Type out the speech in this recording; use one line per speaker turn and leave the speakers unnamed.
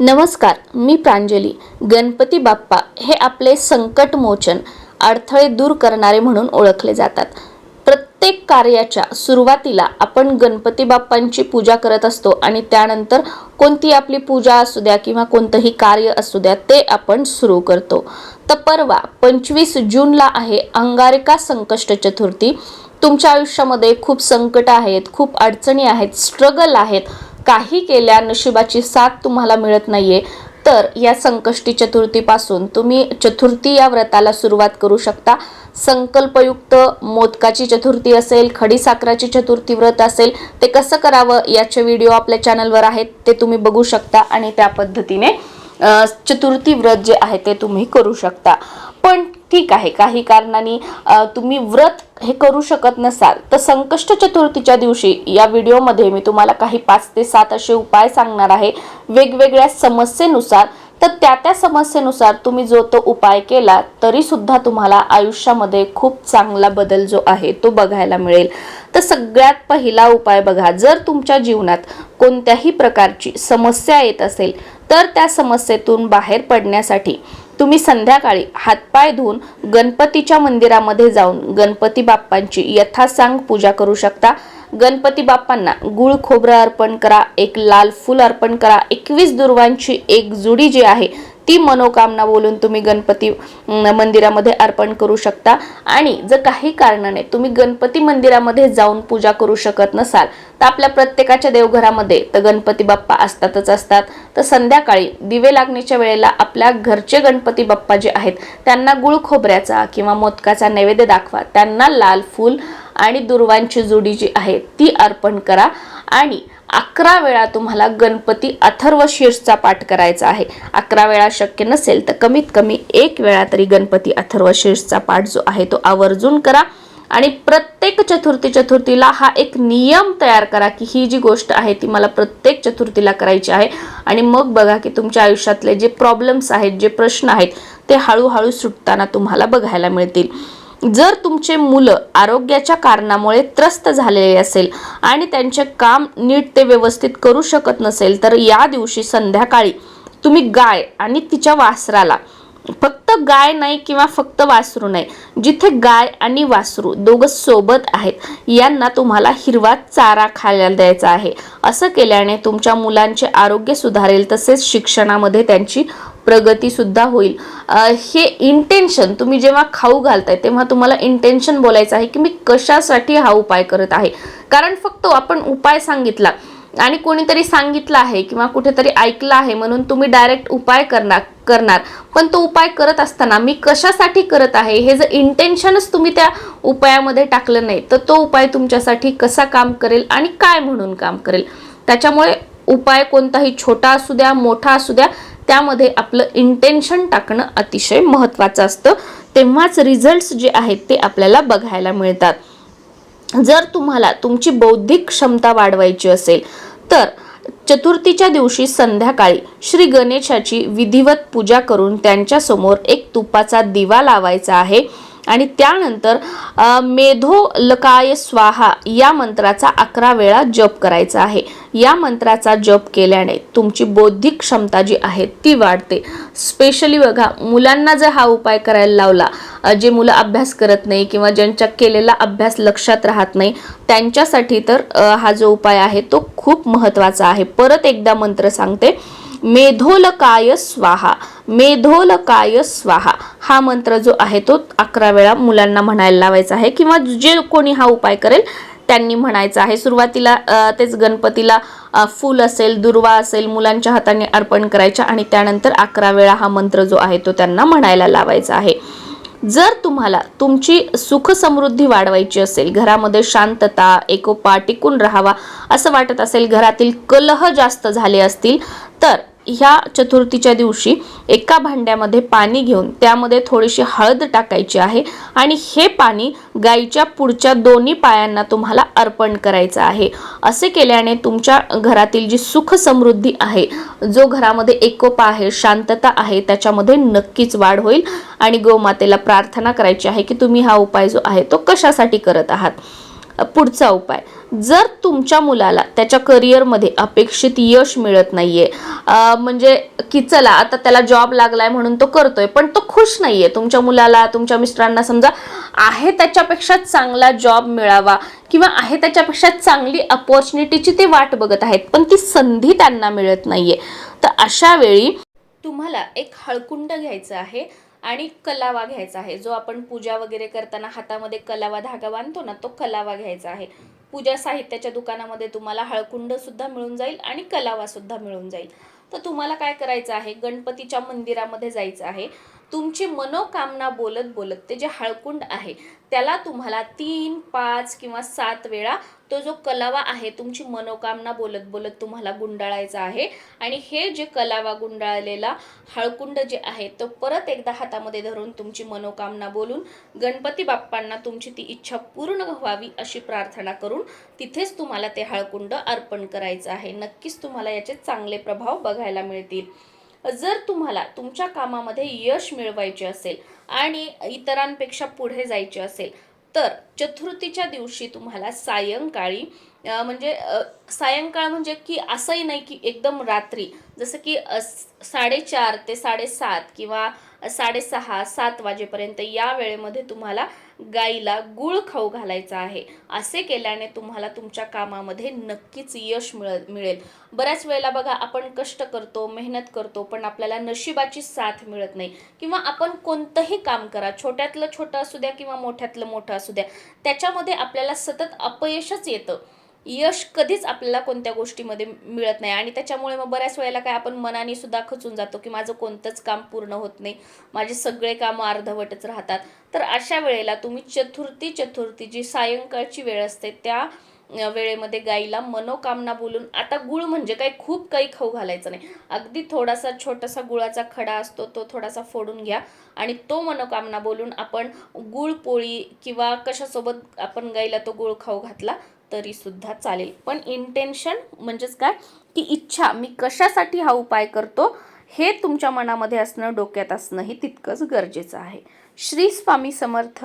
नमस्कार मी प्रांजली. गणपती बाप्पा हे आपले संकटमोचन अडथळे दूर करणारे म्हणून ओळखले जातात. प्रत्येक कार्याच्या सुरुवातीला आपण गणपती बाप्पांची पूजा करत असतो आणि त्यानंतर कोणती आपली पूजा असू द्या किंवा कोणतंही कार्य असू द्या ते आपण सुरू करतो. तर परवा पंचवीस जूनला आहे अंगारिका संकष्ट चतुर्थी. तुमच्या आयुष्यामध्ये खूप संकट आहेत खूप अडचणी आहेत स्ट्रगल आहेत. काही केल्या नशिबाची साथ तुम्हाला मिळत नाहीये तर या संकष्टी चतुर्थीपासून तुम्ही चतुर्थी या व्रताला सुरुवात करू शकता. संकल्पयुक्त मोदकाची चतुर्थी असेल खडीसाखराची चतुर्थी व्रत असेल ते कसं करावं याचे व्हिडिओ आपल्या चॅनलवर आहेत ते तुम्ही बघू शकता आणि त्या पद्धतीने चतुर्थी व्रत जे आहे ते तुम्ही करू शकता. पण ठीक आहे काही कारणाने तुम्ही व्रत हे करू शकत नसाल तर संकष्ट चतुर्थीच्या दिवशी या व्हिडिओमध्ये मी तुम्हाला काही पाच ते सात असे उपाय सांगणार आहे. वेगवेगळ्या समस्येनुसार तर त्या त्या समस्येनुसार तुम्ही जो तो उपाय केला तरी सुद्धा तुम्हाला आयुष्यामध्ये खूप चांगला बदल जो आहे तो बघायला मिळेल. तर सगळ्यात पहिला उपाय बघा जर तुमच्या जीवनात कोणत्याही प्रकारची समस्या येत असेल तर त्या समस्येतून बाहेर पडण्यासाठी तुम्ही संध्याकाळी हातपाय धुवून गणपतीच्या मंदिरामध्ये जाऊन गणपती बाप्पांची यथासांग पूजा करू शकता. गणपती बाप्पांना गुळ खोबरं अर्पण करा एक लाल फूल अर्पण करा एकवीस दुर्वांची एक जुडी जी आहे ती मनोकामना बोलून तुम्ही गणपती मंदिरामध्ये अर्पण करू शकता. आणि जर काही कारणाने तुम्ही गणपती मंदिरामध्ये जाऊन पूजा करू शकत नसाल तर आपल्या प्रत्येकाच्या देवघरामध्ये तर गणपती बाप्पा असतातच असतात. तर संध्याकाळी दिवे लागण्याच्या वेळेला आपल्या घरचे गणपती बाप्पा जे आहेत त्यांना गुळ खोबऱ्याचा किंवा मोदकाचा नैवेद्य दाखवा त्यांना लाल फूल आणि दुर्वांची जोडी जी आहे ती अर्पण करा. आणि अकरा वेळा तुम्हाला गणपती अथर्व शीर्षचा पाठ करायचा आहे. अकरा वेळा शक्य नसेल तर कमीत कमी एक वेळा तरी गणपती अथर्व शीर्षचा पाठ जो आहे तो आवर्जून करा. आणि प्रत्येक चतुर्थी चतुर्थीला हा एक नियम तयार करा की ही जी गोष्ट आहे ती मला प्रत्येक चतुर्थीला करायची आहे. आणि मग बघा की तुमच्या आयुष्यातले जे प्रॉब्लेम्स आहेत जे प्रश्न आहेत ते हळूहळू सुटताना तुम्हाला बघायला मिळतील. जर तुमचे मुलं आरोग्याच्या कारणामुळे त्रस्त झालेले असेल आणि त्यांचे काम नीट ते व्यवस्थित करू शकत नसेल तर या दिवशी संध्याकाळी तुम्ही गाय आणि तिच्या वासराला फक्त गाय नाही किंवा फक्त वासरू नाही जिथे गाय आणि वासरू दोघं सोबत आहेत यांना तुम्हाला हिरवा चारा खायला द्यायचा आहे. असं केल्याने तुमच्या मुलांचे आरोग्य सुधारेल तसेच शिक्षणामध्ये त्यांची प्रगती सुद्धा होईल हे इंटेन्शन तुम्ही जेव्हा खाऊ घालताय तेव्हा तुम्हाला इंटेन्शन बोलायचं आहे की मी कशासाठी हा उपाय करत आहे. कारण फक्त आपण उपाय सांगितला आणि कोणीतरी सांगितलं आहे किंवा कुठेतरी ऐकलं आहे म्हणून तुम्ही डायरेक्ट उपाय करणार करणार. पण तो उपाय करत असताना मी कशासाठी करत आहे हे जर इंटेन्शनच तुम्ही त्या उपायामध्ये टाकलं नाही तर तो उपाय तुमच्यासाठी कसा काम करेल आणि काय म्हणून काम करेल? त्याच्यामुळे उपाय कोणताही छोटा असू द्या मोठा असू द्या त्यामध्ये आपलं इंटेन्शन टाकणं अतिशय महत्त्वाचं असतं. तेव्हाच रिझल्ट्स जे आहेत ते आपल्याला बघायला मिळतात. जर तुम्हाला तुमची बौद्धिक क्षमता वाढवायची असेल तर चतुर्थीच्या दिवशी संध्याकाळी श्री गणेशाची विधिवत पूजा करून त्यांच्यासमोर एक तुपाचा दिवा लावायचा आहे. आणि त्यानंतर मेधो लकाय स्वाहा या मंत्राचा अकरा वेळा जप करायचा आहे. या मंत्राचा जप केल्याने तुमची बौद्धिक क्षमता जी आहे ती वाढते. स्पेशली बघा मुलांना जर हा उपाय करायला लावला जे मुलं अभ्यास करत नाही किंवा ज्यांच्या केलेला अभ्यास लक्षात राहत नाही त्यांच्यासाठी तर हा जो उपाय आहे तो खूप महत्त्वाचा आहे. परत एकदा मंत्र सांगते. मेधोलकाय स्वाहा मेधोलकाय स्वाहा. हा मंत्र जो आहे तो अकरा वेळा मुलांना म्हणायला लावायचा आहे किंवा जे कोणी हा उपाय करेल त्यांनी म्हणायचं आहे. सुरुवातीला तेच गणपतीला फूल असेल दुर्वा असेल मुलांच्या हाताने अर्पण करायच्या आणि त्यानंतर अकरा वेळा हा मंत्र जो आहे तो त्यांना म्हणायला लावायचा आहे. जर तुम्हाला तुमची सुख समृद्धी वाढवायची असेल घरामध्ये शांतता एकोपा टिकून राहावा असं वाटत असेल घरातील कलह जास्त झाले असतील तर ह्या चतुर्थीच्या दिवशी एका भांड्यामध्ये पाणी घेऊन त्यामध्ये थोडीशी हळद टाकायची आहे आणि हे पाणी गाईच्या पुढच्या दोन्ही पायांना तुम्हाला अर्पण करायचं आहे. असे केल्याने तुमच्या घरातील जी सुख समृद्धी आहे जो घरामध्ये एकोपा आहे शांतता आहे त्याच्यामध्ये नक्कीच वाढ होईल. आणि गोमातेला प्रार्थना करायची आहे की तुम्ही हा उपाय जो आहे तो कशासाठी करत आहात? पुढचा उपाय. जर तुमच्या मुलाला त्याच्या करिअरमध्ये अपेक्षित यश मिळत नाहीये म्हणजे की चला आता त्याला जॉब लागलाय म्हणून तो करतोय पण तो खुश नाहीये. तुमच्या मुलाला तुमच्या मिस्टरांना समजा आहे त्याच्यापेक्षा चांगला जॉब मिळावा किंवा आहे त्याच्यापेक्षा चांगली अपॉर्च्युनिटीची ते वाट बघत आहेत पण ती संधी त्यांना मिळत नाहीये. तर अशा वेळी तुम्हाला एक हळकुंड घ्यायचं आहे आणि कलावा घ्यायचा आहे. जो आपण पूजा वगैरे करताना हातामध्ये कलावा धागा बांधतो ना तो कलावा घ्यायचा आहे. पूजा साहित्याच्या दुकानामध्ये तुम्हाला हळकुंड सुद्धा मिळून जाईल आणि कलावा सुद्धा मिळून जाईल. तर तुम्हाला काय करायचं आहे? गणपतीच्या मंदिरामध्ये जायचं आहे. तुमची मनोकामना बोलत बोलत ते जे हळकुंड आहे त्याला तुम्हाला तीन पाच किंवा सात वेळा तो जो कलावा आहे तुमची मनोकामना बोलत बोलत तुम्हाला गुंडाळायचा आहे. आणि हे जे कलावा गुंडाळलेला हळकुंड जे आहे तो परत एकदा हातामध्ये धरून तुमची मनोकामना बोलून गणपती बाप्पांना तुमची ती इच्छा पूर्ण व्हावी अशी प्रार्थना करून तिथेच तुम्हाला ते हळकुंड अर्पण करायचं आहे. नक्कीच तुम्हाला याचे चांगले प्रभाव बघायला मिळतील. जर तुम्हाला तुमच्या कामामध्ये यश मिळवायचे असेल आणि इतरांपेक्षा पुढे जायचे असेल तर चतुर्थीच्या दिवशी तुम्हाला सायंकाळी म्हणजे सायंकाळ म्हणजे की असंही नाही की एकदम रात्री जसं की साडेचार ते साडेसात किंवा साडेसहा सात वाजेपर्यंत या वेळेमध्ये तुम्हाला गाईला गुळ खाऊ घालायचा आहे. असे केल्याने तुम्हाला तुमच्या कामामध्ये नक्कीच यश मिळ मिळेल. बऱ्याच वेळेला बघा आपण कष्ट करतो मेहनत करतो पण आपल्याला नशिबाची साथ मिळत नाही. किंवा आपण कोणतंही काम करा छोट्यातलं छोटं असू द्या किंवा मोठ्यातलं मोठं असू द्या त्याच्यामध्ये आपल्याला सतत अपयशच येतं. यश कधीच आपल्याला कोणत्या गोष्टीमध्ये मिळत नाही. आणि त्याच्यामुळे मग बऱ्याच वेळेला काय आपण मनाने सुद्धा खचून जातो की माझं कोणतंच काम पूर्ण होत नाही. माझे सगळे कामं अर्धवटच राहतात. तर अशा वेळेला तुम्ही चतुर्थी चतुर्थी जी सायंकाळची वेळ असते त्या वेळेमध्ये गाईला मनोकामना बोलून आता गुळ म्हणजे काही खूप काही खाऊ घालायचं नाही. अगदी थोडासा छोटासा गुळाचा खडा असतो तो थोडासा फोडून घ्या आणि तो मनोकामना बोलून आपण गुळ पोळी किंवा कशासोबत आपण गाईला तो गुळ खाऊ घातला तरी सुद्धा चालेल. पण इंटेन्शन म्हणजेच काय? की इच्छा मी कशासाठी हा उपाय करतो हे तुमच्या मनामध्ये असणं डोक्यात असणं हे तितकंच गरजेचं आहे. श्री स्वामी समर्थ.